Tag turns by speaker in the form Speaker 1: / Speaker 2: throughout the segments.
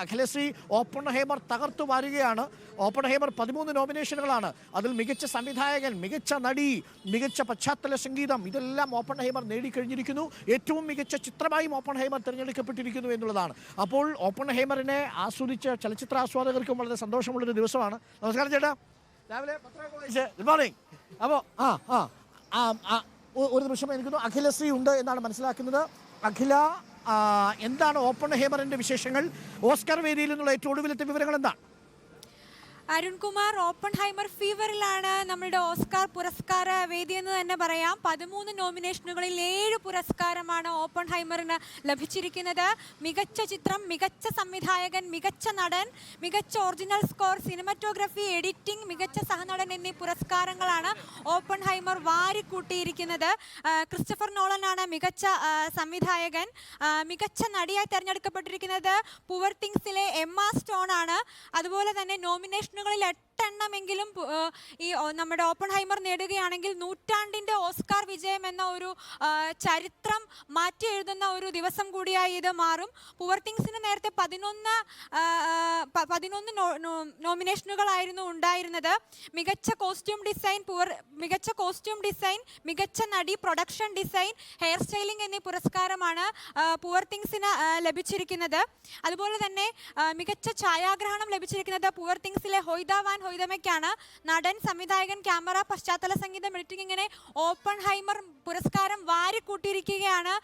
Speaker 1: Akhilasree open ഹേമർ തകർത്തു വാരുകയാണ് open ഹേമർ പതിമൂന്ന് നോമിനേഷനുകളാണ് അതിൽ മികച്ച സംവിധായകൻ മികച്ച നടി മികച്ച പശ്ചാത്തല സംഗീതം ഇതെല്ലാം ഓപ്പൺ ഹേമർ നേടിക്കഴിഞ്ഞിരിക്കുന്നു ഏറ്റവും മികച്ച ചിത്രമായും ഓപ്പൺ ഹേമർ തിരഞ്ഞെടുക്കപ്പെട്ടിരിക്കുന്നു എന്നുള്ളതാണ് അപ്പോൾ ഓപ്പൺ ഹേമറിനെ ആസ്വദിച്ച ചലച്ചിത്ര ആസ്വാദകർക്കും വളരെ സന്തോഷമുള്ളൊരു ദിവസമാണ് നമസ്കാരം ചേട്ടാ രാവിലെ ഗുഡ് മോർണിംഗ് അപ്പോൾ ആ ആ ഒരു നിമിഷം എനിക്കുന്നു അഖിലശ്രീ ഉണ്ട് എന്നാണ് മനസ്സിലാക്കുന്നത് അഖില എന്താണ് ഓപ്പൺ ഹേമറിൻ്റെ വിശേഷങ്ങൾ ഓസ്കർ വേദിയിൽ നിന്നുള്ള ഏറ്റവും ഒടുവിലത്തെ വിവരങ്ങൾ എന്താണ്
Speaker 2: അരുൺകുമാർ ഓപ്പൺഹൈമർ ഫീവറിലാണ് നമ്മളുടെ ഓസ്കാർ പുരസ്കാര വേദി എന്ന് തന്നെ പറയാം പതിമൂന്ന് നോമിനേഷനുകളിൽ ഏഴ് പുരസ്കാരമാണ് ഹൈമറിന് ലഭിച്ചിരിക്കുന്നത് മികച്ച ചിത്രം മികച്ച സംവിധായകൻ മികച്ച നടൻ മികച്ച ഒറിജിനൽ സ്കോർ സിനിമറ്റോഗ്രഫി എഡിറ്റിംഗ് മികച്ച സഹനടൻ എന്നീ പുരസ്കാരങ്ങളാണ് ഓപ്പൺഹൈമർ വാരിക്കൂട്ടിയിരിക്കുന്നത് ക്രിസ്റ്റഫർ നോളനാണ് മികച്ച സംവിധായകൻ മികച്ച നടിയായി തിരഞ്ഞെടുക്കപ്പെട്ടിരിക്കുന്നത് പുവർ തിങ്സിലെ ആ സ്റ്റോൺ ആണ് അതുപോലെ തന്നെ നോമിനേഷൻ സ്ഥാപനങ്ങളിൽ എണ്ണമെങ്കിലും ഈ നമ്മുടെ ഓപ്പൺ ഹൈമർ നേടുകയാണെങ്കിൽ നൂറ്റാണ്ടിൻ്റെ ഓസ്കാർ വിജയം എന്ന ഒരു ചരിത്രം മാറ്റി എഴുതുന്ന ഒരു ദിവസം കൂടിയായി ഇത് മാറും പുവർ തിങ്സിന് നേരത്തെ പതിനൊന്ന് പതിനൊന്ന് നോമിനേഷനുകളായിരുന്നു ഉണ്ടായിരുന്നത് മികച്ച കോസ്റ്റ്യൂം ഡിസൈൻ പുവർ മികച്ച കോസ്റ്റ്യൂം ഡിസൈൻ മികച്ച നടി പ്രൊഡക്ഷൻ ഡിസൈൻ ഹെയർ സ്റ്റൈലിംഗ് എന്നീ പുരസ്കാരമാണ് പുവർ തിങ്സിന് ലഭിച്ചിരിക്കുന്നത് അതുപോലെ തന്നെ മികച്ച ഛായാഗ്രഹണം ലഭിച്ചിരിക്കുന്നത് പുവർ തിങ്സിലെ ഹൊയ്ദാവാൻ മൊയ്തമയ്ക്കാണ് നടൻ സംവിധായകൻ ക്യാമറ പശ്ചാത്തല സംഗീതം എഡിറ്റിംഗ് ഇങ്ങനെ ഓപ്പൺ ഹൈമർ പുരസ്കാരം വാരിക്കൂട്ടിയിരിക്കുകയാണ്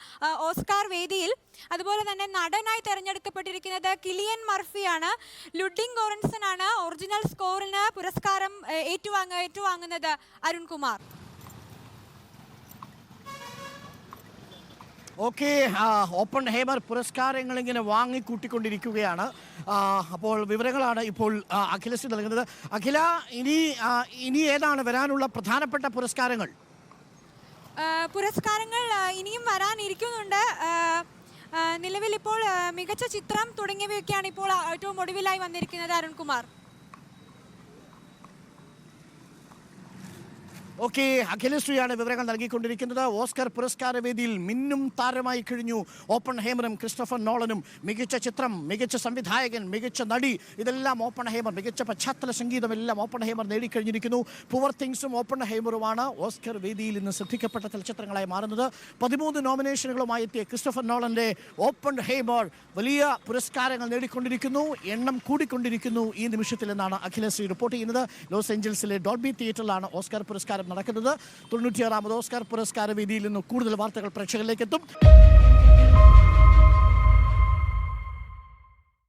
Speaker 2: ഓസ്കാർ വേദിയിൽ അതുപോലെ തന്നെ നടനായി തിരഞ്ഞെടുക്കപ്പെട്ടിരിക്കുന്നത് കിലിയൻ മർഫിയാണ് ലുഡിംഗ് ഗോറൻസൺ ആണ് ഒറിജിനൽ സ്കോറിന് പുരസ്കാരം ഏറ്റുവാങ്ങ ഏറ്റുവാങ്ങുന്നത് അരുൺകുമാർ
Speaker 1: ഓക്കെ ഓപ്പൺ ഹേമർ പുരസ്കാരങ്ങൾ ഇങ്ങനെ വാങ്ങിക്കൂട്ടിക്കൊണ്ടിരിക്കുകയാണ് അപ്പോൾ വിവരങ്ങളാണ് ഇപ്പോൾ അഖിലസ് നൽകുന്നത് അഖില ഇനി ഇനി ഏതാണ് വരാനുള്ള പ്രധാനപ്പെട്ട പുരസ്കാരങ്ങൾ
Speaker 2: പുരസ്കാരങ്ങൾ ഇനിയും വരാനിരിക്കുന്നുണ്ട് നിലവിൽ ഇപ്പോൾ മികച്ച ചിത്രം തുടങ്ങിയവയൊക്കെയാണ് ഇപ്പോൾ ഏറ്റവും ഒടുവിലായി വന്നിരിക്കുന്നത് അരുൺകുമാർ
Speaker 1: ഓക്കെ അഖിലശ്രീയാണ് വിവരങ്ങൾ നൽകിക്കൊണ്ടിരിക്കുന്നത് ഓസ്കർ പുരസ്കാര വേദിയിൽ മിന്നും താരമായി കഴിഞ്ഞു ഓപ്പൺ ഹേമറും ക്രിസ്റ്റഫർ നോളനും മികച്ച ചിത്രം മികച്ച സംവിധായകൻ മികച്ച നടി ഇതെല്ലാം ഓപ്പൺ ഹേമർ മികച്ച പശ്ചാത്തല സംഗീതം എല്ലാം ഓപ്പൺ ഹേമർ നേടിക്കഴിഞ്ഞിരിക്കുന്നു പുവർ തിങ്സും ഓപ്പൺ ഹേമറുമാണ് ഓസ്കർ വേദിയിൽ ഇന്ന് ശ്രദ്ധിക്കപ്പെട്ട ചലച്ചിത്രങ്ങളായി മാറുന്നത് പതിമൂന്ന് നോമിനേഷനുകളുമായി എത്തിയ ക്രിസ്റ്റഫർ നോളന്റെ ഓപ്പൺ ഹേമർ വലിയ പുരസ്കാരങ്ങൾ നേടിക്കൊണ്ടിരിക്കുന്നു എണ്ണം കൂടിക്കൊണ്ടിരിക്കുന്നു ഈ നിമിഷത്തിൽ നിന്നാണ് അഖിലശ്രീ റിപ്പോർട്ട് ചെയ്യുന്നത് ലോസ് ഏഞ്ചൽസിലെ ഡോൾബി തിയേറ്ററിലാണ് ഓസ്കർ പുരസ്കാരം നടക്കുന്നത് തൊണ്ണൂറ്റിയാറാമത് ഓസ്കാർ പുരസ്കാര വേദിയിൽ നിന്ന് കൂടുതൽ വാർത്തകൾ പ്രേക്ഷകരിലേക്ക് എത്തും